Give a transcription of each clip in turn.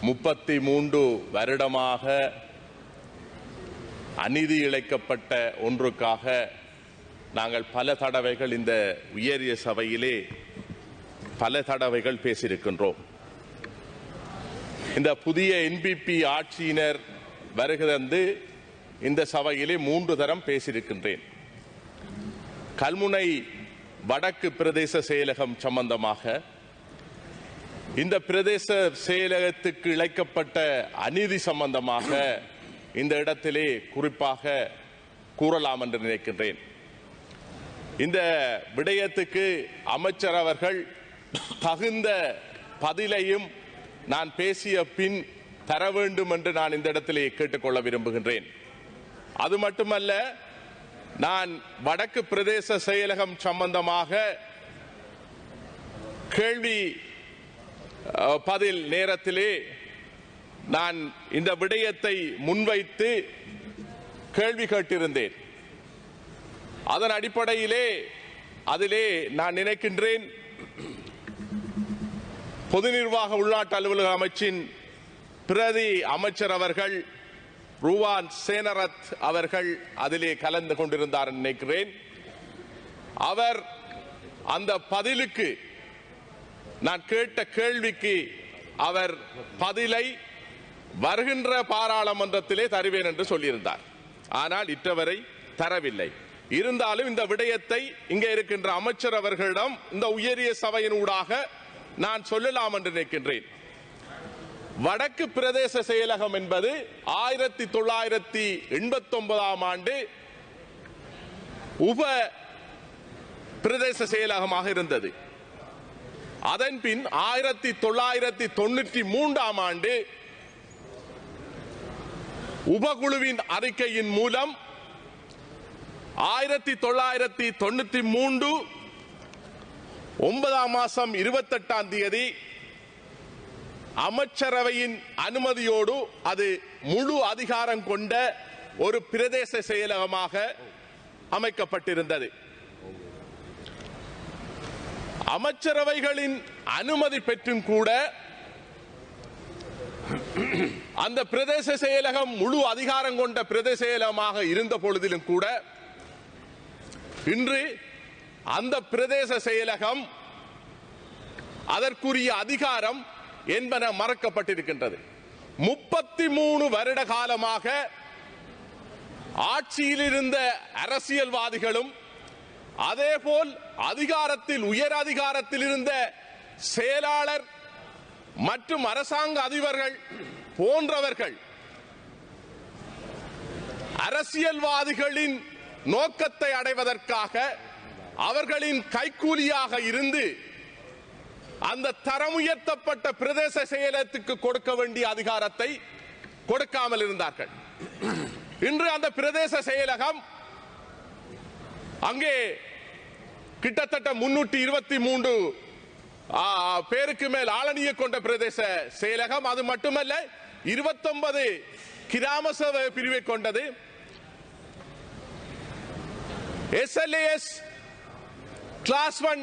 முப்பத்தி மூன்று வருடமாக அநீதி இழைக்கப்பட்ட ஒன்றுக்காக நாங்கள் பல தடவைகள் இந்த உயரிய சபையிலே பல தடவைகள் பேசியிருக்கின்றோம். இந்த புதிய என்பிபி ஆட்சியினர் வருகிறந்து இந்த சபையிலே மூன்று தரம் பேசியிருக்கின்றேன். கல்முனை வடக்கு பிரதேச செயலகம் சம்பந்தமாக இந்த பிரதேச செயலகத்துக்கு இழைக்கப்பட்ட அநீதி சம்பந்தமாக இந்த இடத்திலே குறிப்பாக கூறலாம் என்று நினைக்கின்றேன். இந்த விடயத்துக்கு அமைச்சர் அவர்கள் தகுந்த பதிலையும் நான் பேசிய பின் தர வேண்டும் என்று நான் இந்த இடத்திலே கேட்டுக்கொள்ள விரும்புகின்றேன். அது மட்டுமல்ல நான் வடக்கு பிரதேச செயலகம் சம்பந்தமாக கேள்வி பதில் நேரத்திலே நான் இந்த விடயத்தை முன்வைத்து கேள்வி கேட்டிருந்தேன். அதன் அடிப்படையிலே அதிலே நான் நினைக்கின்றேன் பொது நிர்வாக உள்நாட்டு அலுவலக அமைச்சின் பிரதி அமைச்சர் அவர்கள் ரூவான் சேனரத் அவர்கள் அதிலே கலந்து கொண்டிருந்தார் நினைக்கிறேன். அவர் அந்த பதிலுக்கு நான் கேட்ட கேள்விக்கு அவர் பதிலை வருகின்ற பாராளுமன்றத்திலே தருவேன் என்று சொல்லியிருந்தார். ஆனால் இற்றவரை தரவில்லை. இருந்தாலும் இந்த விடயத்தை இங்கே இருக்கின்ற அமைச்சர் அவர்களிடம் இந்த உயரிய சபையின் ஊடாக நான் சொல்லலாம் என்று நினைக்கின்றேன். வடக்கு பிரதேச செயலகம் என்பது ஆயிரத்தி தொள்ளாயிரத்தி எண்பத்தி ஒன்பதாம் ஆண்டு உப பிரதேச செயலகமாக இருந்தது. அதன் பின் ஆயிரத்தி தொள்ளாயிரத்தி தொண்ணூற்றி மூன்றாம் ஆண்டு உபகுழுவின் அறிக்கையின் மூலம் ஆயிரத்தி தொள்ளாயிரத்தி தொண்ணூற்றி மூன்று ஒன்பதாம் மாசம் இருபத்தெட்டாம் தேதி அமைச்சரவையின் அனுமதியோடு அது முழு அதிகாரம் கொண்ட ஒரு பிரதேச செயலகமாக அமைக்கப்பட்டிருந்தது. அமைச்சரவைகளின் அனுமதி பெற்றும் கூட அந்த பிரதேச செயலகம் முழு அதிகாரம் கொண்ட பிரதேச செயலகமாக இருந்த பொழுதிலும் கூட இன்று அந்த பிரதேச செயலகம் அதற்குரிய அதிகாரம் என்பன மறக்கப்பட்டிருக்கின்றது. முப்பத்தி மூணு வருட காலமாக ஆட்சியில் இருந்த அரசியல்வாதிகளும் அதேபோல் அதிகாரத்தில் உயர் அதிகாரத்தில் இருந்த செயலாளர் மற்றும் அரசாங்க அதிபர்கள் போன்றவர்கள் அரசியல்வாதிகளின் நோக்கத்தை அடைவதற்காக அவர்களின் கைக்கூலியாக இருந்து அந்த தரம் உயர்த்தப்பட்ட பிரதேச செயலத்துக்கு கொடுக்க வேண்டிய அதிகாரத்தை கொடுக்காமல் இருந்தார்கள். இன்று அந்த பிரதேச செயலகம் அங்கே கிட்டத்தட்ட முன்னூற்றி இருபத்தி மூன்று பேருக்கு மேல் ஆளணியை கொண்ட பிரதேச செயலகம். அது மட்டுமல்ல இருபத்தொன்பது கிராம சபை பிரிவை கொண்டது. எஸ்எல்ஏஎஸ் கிளாஸ் ஒன்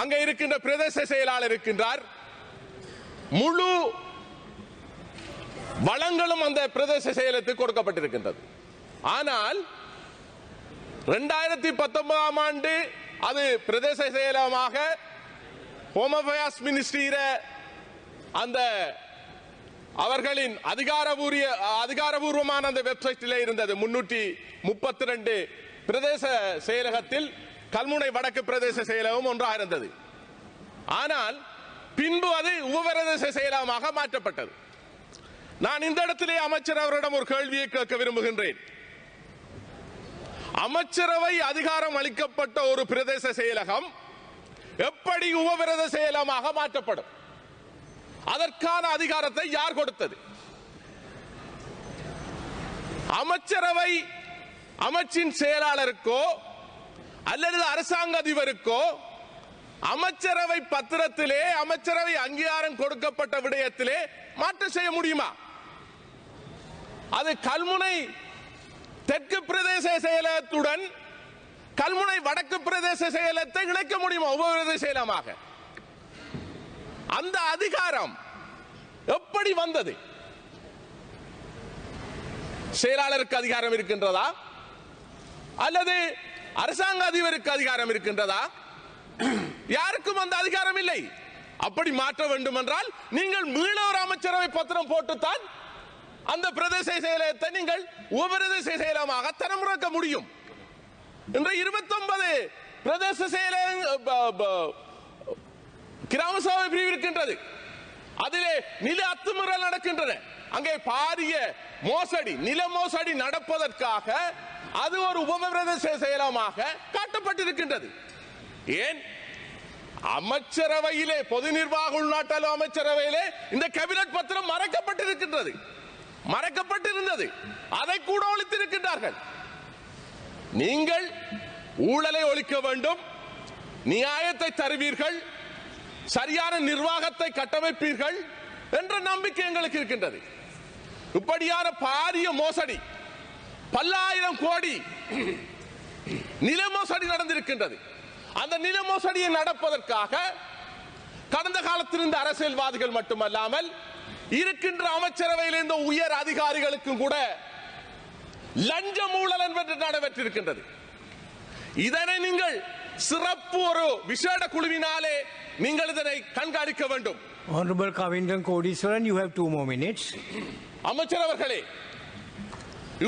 அங்க இருக்கின்ற பிரதேச செயலாளர் இருக்கின்றார். முழு வளங்களும் அந்த பிரதேச செயலத்துக்கு கொடுக்கப்பட்டிருக்கின்றது. ஆனால் இரண்டாயிரத்தி பத்தொன்பதாம் ஆண்டு அது பிரதேச செயலகமாக ஹோம் அஃபேர்ஸ் மினிஸ்ட்ரியில அந்த அவர்களின் அதிகாரபூரிய அதிகாரபூர்வமான அந்த வெப்சைட்டிலே இருந்தது. முன்னூற்றி முப்பத்தி ரெண்டு பிரதேச செயலகத்தில் கல்முனை வடக்கு பிரதேச செயலகம் ஒன்றாக இருந்தது. ஆனால் பின்பு அது உபபிரதேச செயலகமாக மாற்றப்பட்டது. நான் இந்த இடத்திலே அமைச்சர் அவரிடம் ஒரு கேள்வியை கேட்க விரும்புகின்றேன். அமைச்சரவை அதிகாரம் அளிக்கப்பட்ட ஒரு பிரதேச செயலகம் எப்படி உபவிரத செயலகமாக மாற்றப்படும்? அதற்கான அதிகாரத்தை யார் கொடுத்தது? அமைச்சரவை அமைச்சின் செயலாளருக்கோ அல்லது அரசாங்க அதிபருக்கோ அமைச்சரவை பத்திரத்திலே அமைச்சரவை அங்கீகாரம் கொடுக்கப்பட்ட விடயத்திலே மாற்றம் செய்ய முடியுமா? அது கல்முனை தெற்கு பிரதேச செயலகத்துடன் கல்முனை வடக்கு பிரதேச செயலகத்தை இணைக்க முடியுமா? உபபிரதேச செயலமாக. அந்த அதிகாரம் எப்படி வந்தது? செயலாளருக்கு அதிகாரம் இருக்கின்றதா? அல்லது அரசாங்க அதிபருக்கு அதிகாரம் இருக்கின்றதா? யாருக்கும் அந்த அதிகாரம் இல்லை. அப்படி மாற்ற வேண்டும் என்றால் நீங்கள் மீனவர் அமைச்சரவை பத்திரம் போட்டுத்தான் அந்த பிரதேச செயலகத்தை நீங்கள் உபபிரதேச செயலகமாக தரமுறக்க முடியும். இன்று இருபத்தொன்பது பிரதேச செயலக கிராம சபை பிரிவு இருக்கின்றது. அதிலே நில அத்துமீறல் நடக்கின்றன. அங்கே பாரிய மோசடி நில மோசடி நடப்பதற்காக அது ஒரு உபபிரதேச செயலமாக காட்டப்பட்டிருக்கின்றது. ஏன்? அமைச்சரவையிலே பொது நிர்வாக உள்நாட்டல் அமைச்சரவையிலே இந்த கேபினட் பத்திரம் மறைக்கப்பட்டிருக்கின்றது. மறைக்கப்பட்டிருந்தது. அதை கூட ஒழித்திருக்கின்றார்கள். நீங்கள் ஊழலை ஒழிக்க வேண்டும் நியாயத்தை தருவீர்கள் சரியான நிர்வாகத்தை கட்டமைப்பீர்கள் என்ற நம்பிக்கை எங்களுக்கு இருக்கின்றது. இப்படியான பாரிய மோசடி பல்லாயிரம் கோடி நில மோசடி நடந்திருக்கின்றது. அந்த நில மோசடியை நடப்பதற்காக கடந்த காலத்திலிருந்து அரசியல்வாதிகள் மட்டுமல்லாமல் இருக்கின்ற அமைச்சரவையில் இருந்த உயர் அதிகாரிகளுக்கும் கூட லஞ்ச ஊழல் என்பது நடைபெற்றிருக்கின்றது. இதனை நீங்கள் சிறப்பு ஒரு விசேட குழுவினாலே நீங்கள் இதனை கண்காணிக்க வேண்டும். Honorable Kavindran Kodiswaran, you have two more minutes. அமைச்சர் அவர்களே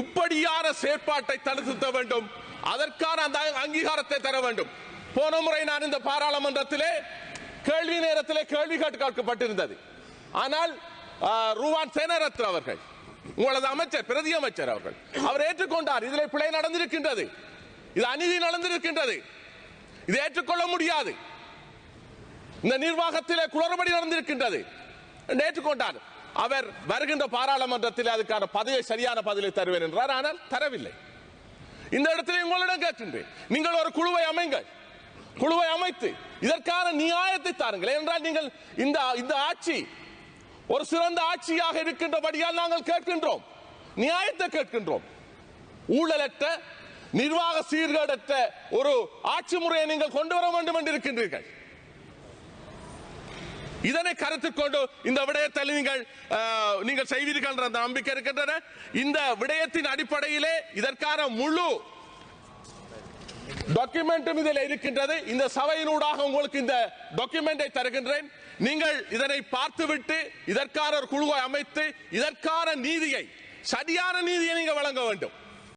இப்படியான செயற்பாட்டை தடுத்துத்த வேண்டும். அதற்கான அந்த அங்கீகாரத்தை தர வேண்டும். போன முறை நான் இந்த பாராளுமன்றத்திலே கேள்வி நேரத்திலே கேள்வி கேட்டு கேட்கப்பட்டிருந்தது. ஆனால் ரூவான் சேனரத்ன அவர்கள் உங்களது அமைச்சர் பிரதி அமைச்சர் அவர்கள். அவர் ஏற்றுக்கொண்டார். இதில் பிழை நடந்திருக்கின்றது. இது அநீதி நடந்திருக்கின்றது. இதை ஏற்றுக்கொள்ள முடியாது. இந்த நிர்வாகத்திலே குளறுபடி நடந்திருக்கின்றது ஏற்றுக்கொண்டார். அவர் வருகின்ற பாராளுமன்றத்தில் அதுக்கான பதிலை சரியான பதிலை தருவேன் என்றார். ஆனால் தரவில்லை. இந்த இடத்தில் உங்களிடம் கேட்கின்றேன். நீங்கள் ஒரு குழுவை அமைங்கள். குழுவை அமைத்து இதற்கான நியாயத்தை தாருங்கள். என்றால் நீங்கள் இந்த இந்த ஆட்சி ஒரு சிறந்த ஆட்சியாக இருக்கின்றபடியால் நாங்கள் கேட்கின்றோம். நியாயத்தை கேட்கின்றோம். ஊழலற்ற நிர்வாக சீர்கேடற்ற ஒரு ஆட்சி முறையை நீங்கள் கொண்டு வர வேண்டும் என்று இருக்கின்றீர்கள். இதனை கருத்தில் கொண்டு இந்த விடயத்தில் நீங்கள் நீங்கள் செய்வீர்கள் என்ற அந்த நம்பிக்கை இருக்கின்றன. இந்த விடயத்தின் அடிப்படையிலே இதற்கான முழு டாக்குமெண்ட்டும் இதில் இருக்கின்றது. இந்த சபையினூடாக உங்களுக்கு இந்த டாக்குமெண்டை தருகின்றேன். நீங்கள் இதனை பார்த்துவிட்டு இதற்கான ஒரு குழுவை அமைத்து இதற்கான நீதியை சரியான நீதியை நீங்கள் வழங்க வேண்டும்.